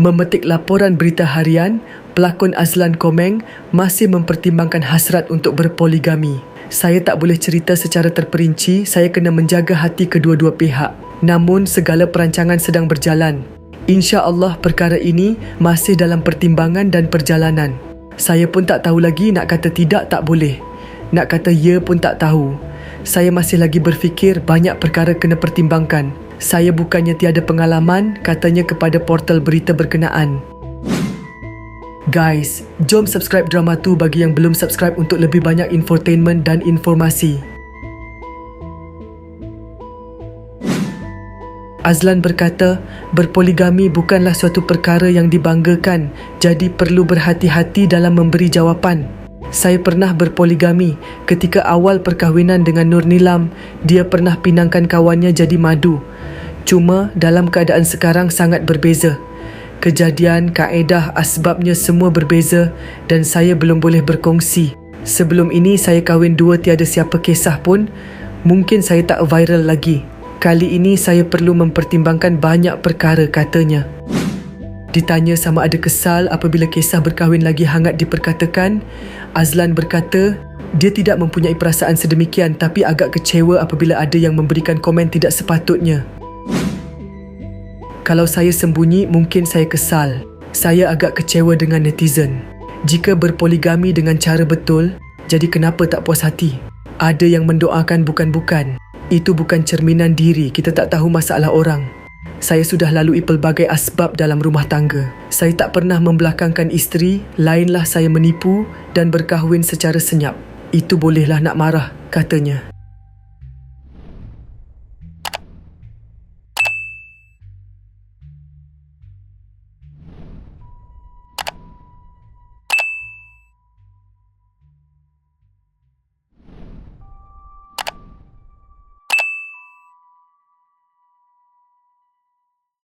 Memetik laporan berita harian, pelakon Azlan Komeng masih mempertimbangkan hasrat untuk berpoligami. Saya tak boleh cerita secara terperinci, saya kena menjaga hati kedua-dua pihak. Namun segala perancangan sedang berjalan. Insya Allah perkara ini masih dalam pertimbangan dan perjalanan. Saya pun tak tahu lagi nak kata tidak tak boleh. Nak kata ya pun tak tahu. Saya masih lagi berfikir banyak perkara kena pertimbangkan. Saya bukannya tiada pengalaman, katanya kepada portal berita berkenaan. Guys, jom subscribe drama tu bagi yang belum subscribe untuk lebih banyak infotainment dan informasi. Azlan berkata, berpoligami bukanlah suatu perkara yang dibanggakan, jadi perlu berhati-hati dalam memberi jawapan. Saya pernah berpoligami ketika awal perkahwinan dengan Nur Nilam, dia pernah pinangkan kawannya jadi madu. Cuma dalam keadaan sekarang sangat berbeza. Kejadian, kaedah, asbabnya semua berbeza dan saya belum boleh berkongsi. Sebelum ini saya kahwin dua tiada siapa kisah pun, mungkin saya tak viral lagi. Kali ini saya perlu mempertimbangkan banyak perkara katanya. Ditanya sama ada kesal apabila kisah berkahwin lagi hangat diperkatakan, Azlan berkata dia tidak mempunyai perasaan sedemikian tapi agak kecewa apabila ada yang memberikan komen tidak sepatutnya. Kalau saya sembunyi, mungkin saya kesal. Saya agak kecewa dengan netizen. Jika berpoligami dengan cara betul, jadi kenapa tak puas hati? Ada yang mendoakan bukan-bukan. Itu bukan cerminan diri, kita tak tahu masalah orang. Saya sudah lalui pelbagai asbab dalam rumah tangga. Saya tak pernah membelakangkan isteri, lainlah saya menipu dan berkahwin secara senyap. Itu bolehlah nak marah, katanya.